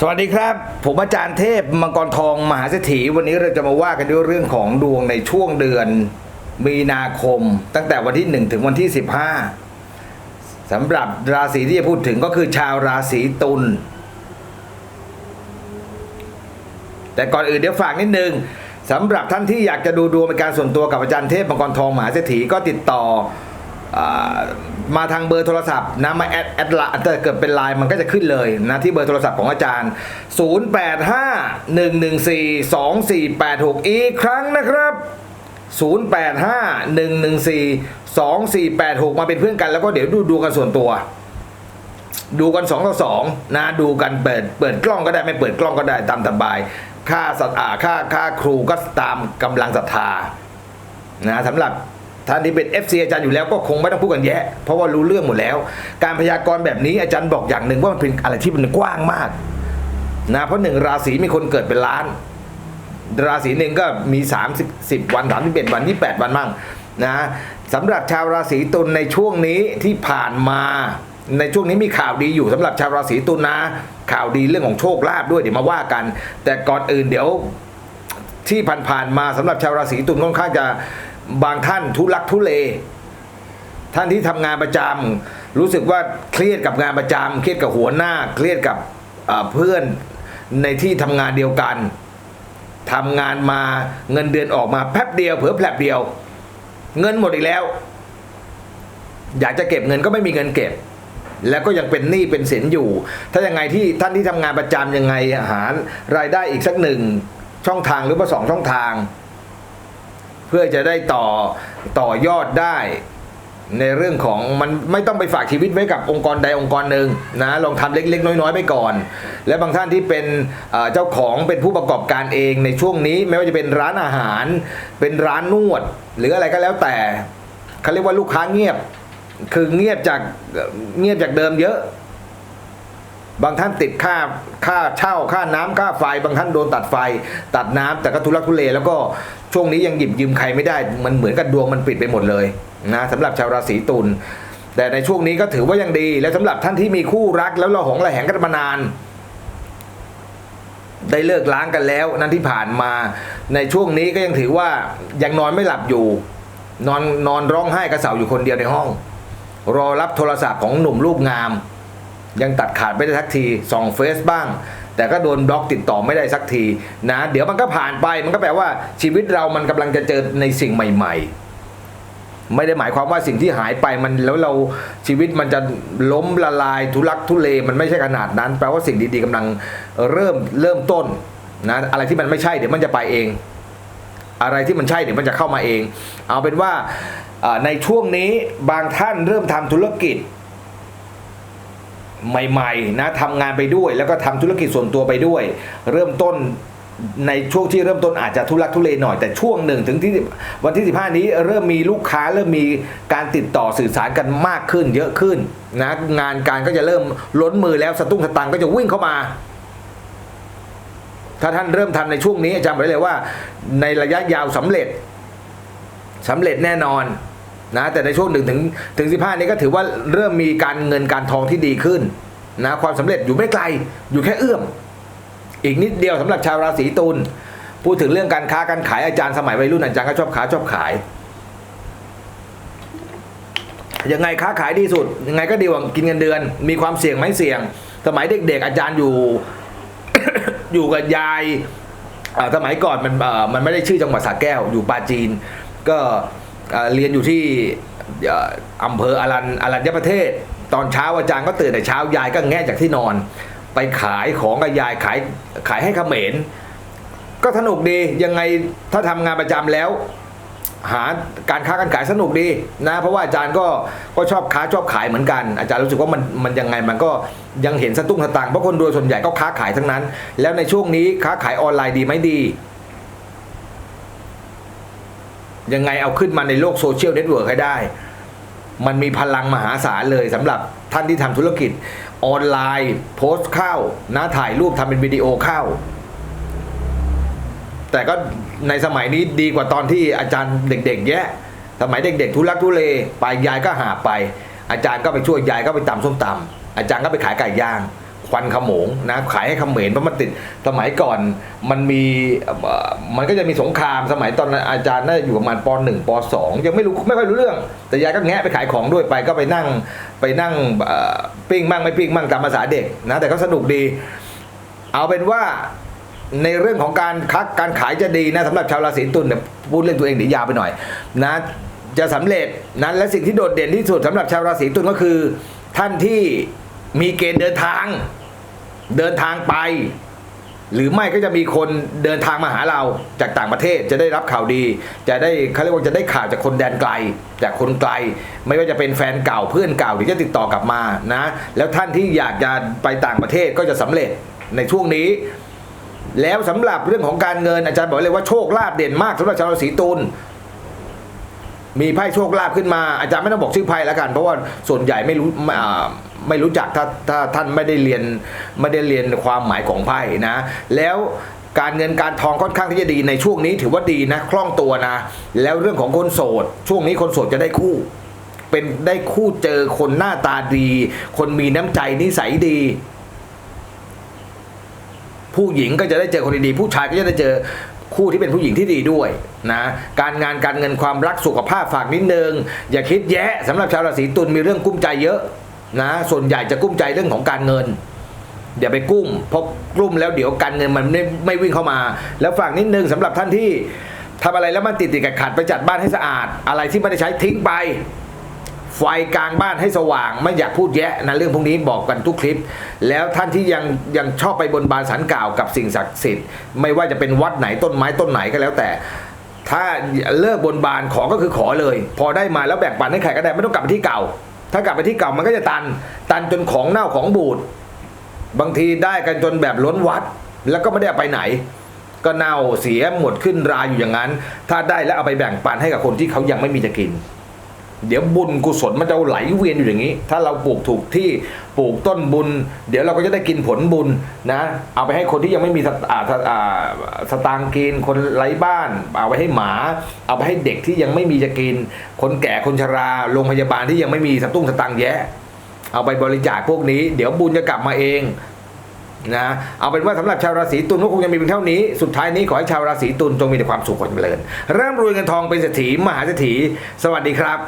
สวัสดีครับ ผมอาจารย์เทพมังกรทองมหาเศรษฐีวันนี้เราจะมาว่ากันด้วยเรื่องของดวงในช่วงเดือน มีนาคม ตั้งแต่วันที่ 1 ถึงวันที่ 15สำหรับราศีที่จะพูดถึงก็คือชาวราศีตุลแต่ก่อนอื่นเดี๋ยวฝากนิดนึงสำหรับท่านที่อยากจะดูดวงเป็นการส่วนตัวกับอาจารย์เทพมังกรทองมหาเศรษฐีก็ติดต่ออ มาทางเบอร์โทรศัพท์นะมาแอดแอดไลน์ถ้าเกิดเป็นไลน์มันก็จะขึ้นเลยนะที่เบอร์โทรศัพท์ของอาจารย์ 0851142486 อีกครั้งนะครับ 0851142486 มาเป็นเพื่อนกันแล้วก็เดี๋ยวดูดูกันส่วนตัว ดูกัน2ต่อ2นะดูกันเปิดเปิดกล้องก็ได้ไม่เปิดกล้องก็ได้ตามสบาย ค่าสัตว์อ่าค่าค่าครูก็ตามกำลังศรัทธานะสำหรับ ท่านที่เป็น FC อาจารย์อยู่แล้วก็คงไม่ต้องพูดกันแยะ เพราะว่ารู้เรื่องหมดแล้ว การพยากรณ์แบบนี้อาจารย์บอกอย่างหนึ่งว่ามันเป็นอะไรที่มันกว้างมากนะเพราะหนึ่งราศีมีคนเกิดเป็นล้าน ราศีหนึ่งก็มี 30 10 วัน31วัน28 วันมั่งนะสำหรับชาวราศีตุลในช่วงนี้ที่ผ่านมาในช่วงนี้มีข่าวดีอยู่สำหรับชาวราศีตุลนะ ข่าวดีเรื่องของโชคลาภด้วยเดี๋ยวมาว่ากัน แต่ก่อนอื่นเดี๋ยวที่ผ่านๆมาสำหรับชาวราศีตุลค่อนข้างจะ บางท่านทุลักทุเล ท่านที่ทำงานประจำรู้สึกว่าเครียดกับงานประจำเครียดกับหัวหน้า เครียดกับเพื่อนในที่ทำงานเดียวกันทำงานมาเงินเดือนออกมาแป๊บเดียวเผลอแผลบเดียว เงินหมดอีกแล้ว อยากจะเก็บเงินก็ไม่มีเงินเก็บ แล้วก็ยังเป็นหนี้เป็นสินอยู่ ถ้ายังไงที่ท่านที่ทำงานประจำยังไงหารายได้อีกสักหนึ่งช่องทางหรือว่าสองช่องทาง พื่อจะได้ต่อต่อยอดได้ในเรื่องของมันไม่ต้องไปฝากชีวิตไว้กับองค์กรใดองค์กรหนึ่งนะลองทำเล็กๆ น้อยๆไปก่อน และบางท่านที่เป็นเจ้าของเป็นผู้ประกอบการเองในช่วงนี้ ไม่ว่าจะเป็นร้านอาหาร เป็นร้านนวด หรืออะไรก็แล้วแต่เขาเรียกว่าลูกค้าเงียบ คือเงียบจากเงียบจากเดิมเยอะ บางท่านติดค่าค่าเช่าค่าน้ำค่าไฟ บางท่านโดนตัดไฟ ตัดน้ำแต่ก็ทุลักทุเลแล้วก็ช่วงนี้ยังหยิบยืมใครไม่ได้ มันเหมือนกับดวงมันปิดไปหมดเลยนะสำหรับชาวราศีตุลแต่ในช่วงนี้ก็ถือว่ายังดี และสำหรับท่านที่มีคู่รักแล้วเราหงระแหงกันมานาน ได้เลิกล้างกันแล้ว นั่นที่ผ่านมาในช่วงนี้ก็ยังถือว่ายังนอนไม่หลับอยู่ นอนนอนร้องไห้กระเสาอยู่คนเดียวในห้อง รอรับโทรศัพท์ของหนุ่มรูปงาม ยังตัดขาดไม่ได้สักทีส่องเฟซบ้าง แต่ก็โดนบล็อกติดต่อไม่ได้สักทีนะ เดี๋ยวมันก็ผ่านไปมันก็แปลว่าชีวิตเรามันกำลังจะเจอในสิ่งใหม่ ๆ ไม่ได้หมายความว่าสิ่งที่หายไปมันแล้วเราชีวิตมันจะล้มละลายทุลักทุเลมันไม่ใช่ขนาดนั้น แปลว่าสิ่งดีๆกำลังเริ่มเริ่มต้นนะอะไรที่มันไม่ใช่เดี๋ยวมันจะไปเอง อะไรที่มันใช่เดี๋ยวมันจะเข้ามาเอง เอาเป็นว่าอ่าในช่วงนี้บางท่านเริ่มทำธุรกิจ ใหม่ๆนะทำงานไปด้วย แล้วก็ทำธุรกิจส่วนตัวไปด้วย เริ่มต้นในช่วงที่เริ่มต้นอาจจะทุลักทุเลหน่อยแต่ช่วงหนึ่งถึงที่วันที่ 15 นี้เริ่มมีลูกค้าเริ่มมีการติดต่อสื่อสารกันมากขึ้น เยอะขึ้นนะงานการก็จะเริ่มล้นมือแล้วสตุ้งสตังก็จะวิ่งเข้ามา ถ้าท่านเริ่มทำในช่วงนี้จำไว้เลยว่า ในระยะยาวสำเร็จสำเร็จแน่นอน นะแต่ในช่วงหนึ่งถึงถึงสินี้ก็ถือว่าเริ่มมีการเงินการทองที่ดีขึ้นนะความสำเร็จอยู่ไม่ไกลอยู่แค่เอื้อม อีกนิดเดียวสำหรับชาวราศีตุลพูดถึงเรื่องการค้าการขายอาจารย์สมัยวัยรุ่นอาจารย์ก็ชอบค้าชอบขายยังไงค้าขายดีสุด ยังไงก็ดีกว่ากินเงินเดือน มีความเสี่ยงไหมเสี่ยง สมัยเด็ก ๆ อาจารย์อยู่ อยู่กับยายสมัยก่อนมันมันไม่ได้ชื่อจังหวัดสระแก้ว อยู่ปาจีน ก็ เรียนอยู่ที่อำเภออรัญอรัญญประเทศ ตอนเช้าอาจารย์ก็ตื่นแต่เช้ายายก็แง่จากที่นอน ไปขายของกับยายขายขายให้เขมรก็สนุกดียังไงถ้าทำงานประจำแล้ว หาการค้าการขายสนุกดีนะเพราะว่าอาจารย์ก็ก็ชอบค้าชอบขายเหมือนกัน อาจารย์รู้สึกว่ามันมันยังไงมันก็ยังเห็นสตุ้งสตางค์เพราะคนรวยส่วนใหญ่ก็ค้าขายทั้งนั้น แล้วในช่วงนี้ค้าขายออนไลน์ดีไหมดี ยังไงเอาขึ้นมาในโลกโซเชียลเน็ตเวิร์กให้ได้ มันมีพลังมหาศาลเลยสำหรับท่านที่ทำธุรกิจออนไลน์ โพสต์เข้านะถ่ายรูปทำเป็นวิดีโอเข้า แต่ก็ในสมัยนี้ดีกว่าตอนที่อาจารย์เด็กๆแยะสมัยเด็กๆทุลักทุเลไปยายก็หาไป อาจารย์ก็ไปช่วยยายก็ไปตำส้มตำอาจารย์ก็ไปขายไก่ย่าง ควันขโมงนะขายให้เขมรเพราะมันติดสมัยก่อนมันมีมันก็จะมีสงครามสมัยตอนอาจารย์น่าจะอยู่ประมาณปหนึ่งปสองยังไม่รู้ไม่ค่อยรู้เรื่อง แต่ยายก็แงะไปขายของด้วยไปก็ไปนั่งไปนั่งปิ้งมั่งไม่ปิ้งมั่งตามภาษาเด็กนะแต่ก็สนุกดี เอาเป็นว่าในเรื่องของการคักการขายจะดีนะสำหรับชาวราศีตุลเนี่ยพูดเรื่องตัวเองเดี๋ยวยาวไปหน่อยนะจะสำเร็จนะและสิ่งที่โดดเด่นที่สุดสำหรับชาวราศีตุลก็คือท่านที่ มีเกณฑ์เดินทาง เดินทางไป หรือไม่ก็จะมีคนเดินทางมาหาเราจากต่างประเทศจะได้รับข่าวดี จะได้เขาเรียกว่าจะได้ข่าวจากคนแดนไกล จากคนไกล ไม่ว่าจะเป็นแฟนเก่าเพื่อนเก่าที่จะติดต่อกลับมานะ แล้วท่านที่อยากจะไปต่างประเทศก็จะสำเร็จในช่วงนี้ แล้วสำหรับเรื่องของการเงินอาจารย์บอกเลยว่าโชคลาภเด่นมากสำหรับชาวราศีตุลมีไพ่โชคลาภขึ้นมาอาจารย์ไม่ต้องบอกชื่อไพ่แล้วกัน เพราะว่าส่วนใหญ่ไม่รู้อ่า ไม่รู้จักถ้าถ้าท่านไม่ได้เรียนไม่ได้เรียนความหมายของไพ่นะ แล้วการเงินการทองค่อนข้างที่จะดีในช่วงนี้ถือว่าดีนะคล่องตัวนะ แล้วเรื่องของคนโสด ช่วงนี้คนโสดจะได้คู่ เป็นได้คู่เจอคนหน้าตาดี คนมีน้ำใจนิสัยดี ผู้หญิงก็จะได้เจอคนดีๆผู้ชายก็จะได้เจอคู่ที่เป็นผู้หญิงที่ดีด้วยนะการงานการเงินความรักสุขภาพฝากนิดนึง อย่าคิดแย่สำหรับชาวราศีตุลมีเรื่องกุ้มใจเยอะ นะส่วนใหญ่จะกุ้มใจเรื่องของการเงินอย่าไปกุ้มเพราะกลุ่มแล้วเดี๋ยวการเงินมันไม่ไม่วิ่งเข้ามา แล้วฝากนิดนึงสำหรับท่านที่ทำอะไรแล้วมันติดติดขัดไปจัดบ้านให้สะอาด อะไรที่ไม่ได้ใช้ทิ้งไป ไฟกลางบ้านให้สว่าง ไม่อยากพูดแยะนะเรื่องพวกนี้บอกกันทุกคลิป แล้วท่านที่ยังยังชอบไปบนบานสันกล่าวกับสิ่งศักดิ์สิทธิ์ไม่ว่าจะเป็นวัดไหนต้นไม้ต้นไหนก็แล้วแต่ ถ้าเลิกบนบานขอก็คือขอเลย พอได้มาแล้วแบ่งปันให้ใครก็ได้ไม่ต้องกลับไปที่เก่า ถ้ากลับไปที่เก่ามันก็จะตัน ตันจนของเน่าของบูด บางทีได้กันจนแบบล้นวัด แล้วก็ไม่ได้ไปไหน ก็เน่าเสียหมดขึ้นราอยู่อย่างนั้น ถ้าได้แล้วเอาไปแบ่งปันให้กับคนที่เขายังไม่มีจะกิน เดี๋ยวบุญกุศลมันจะไหลเวียนอยู่อย่างนี้ ถ้าเราปลูกถูกที่ปลูกต้นบุญ เดี๋ยวเราก็จะได้กินผลบุญนะ เอาไปให้คนที่ยังไม่มีสตาสตาสตางค์กินคนไร้บ้าน เอาไปให้หมา เอาไปให้เด็กที่ยังไม่มีจะกิน คนแก่คนชราโรงพยาบาลที่ยังไม่มีสตุ้งสตังแยะ เอาไปบริจาคพวกนี้ เดี๋ยวบุญจะกลับมาเองนะเอาเป็นว่าสำหรับชาวราศีตุลก็คงจะมีเพียงเท่านี้ สุดท้ายนี้ขอให้ชาวราศีตุลจงมีแต่ความสุขความเจริญ เร่ำรวยเงินทองเป็นเศรษฐีมหาเศรษฐี สวัสดีครับ